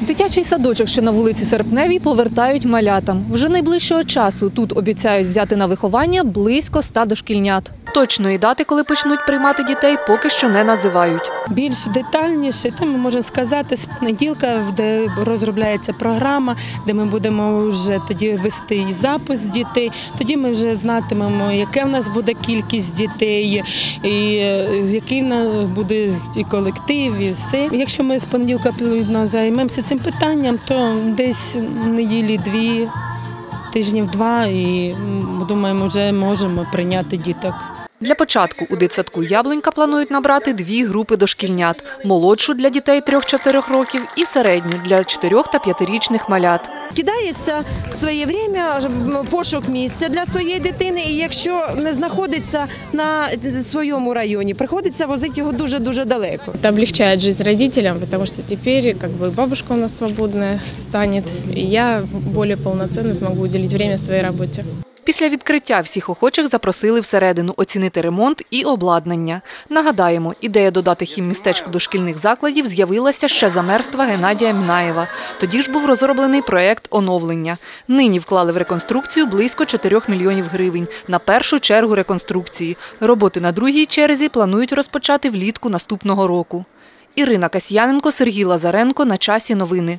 Дитячий садочок, що на вулиці Серпневій, повертають малятам. Вже найближчого часу тут обіцяють взяти на виховання близько ста дошкільнят. Точної дати, коли почнуть приймати дітей, поки що не називають. Більш детальніше, то ми можемо сказати з понеділка, де розробляється програма, де ми будемо вже тоді вести і запис дітей. Тоді ми вже знатимемо, яке в нас буде кількість дітей, і е, який в нас буде і колектив, і все. Якщо ми з понеділка займемося цим питанням, то десь неділі дві. Тижнів два і думаємо, вже можемо прийняти діток. Для початку у дитсадку Яблунька планують набрати дві групи дошкільнят: молодшу для дітей 3-4 років і середню для 4 та 5-річних малят. Кидається в своє время пошук місця для своєї дитини, і якщо не знаходиться на своєму районі, приходиться возити його дуже дуже далеко. Это облегчает жизнь родителям, потому что теперь как бы бабушка у нас свободная станет, и я более полноценно смогу уделить время своей работе. Після відкриття всіх охочих запросили всередину оцінити ремонт і обладнання. Нагадаємо, ідея додати хіммістечко до шкільних закладів з'явилася ще за мерства Геннадія Мінаєва. Тоді ж був розроблений проєкт оновлення. Нині вклали в реконструкцію близько 4 мільйонів гривень на першу чергу реконструкції. Роботи на другій черзі планують розпочати влітку наступного року. Ірина Касьяненко, Сергій Лазаренко. На часі новини.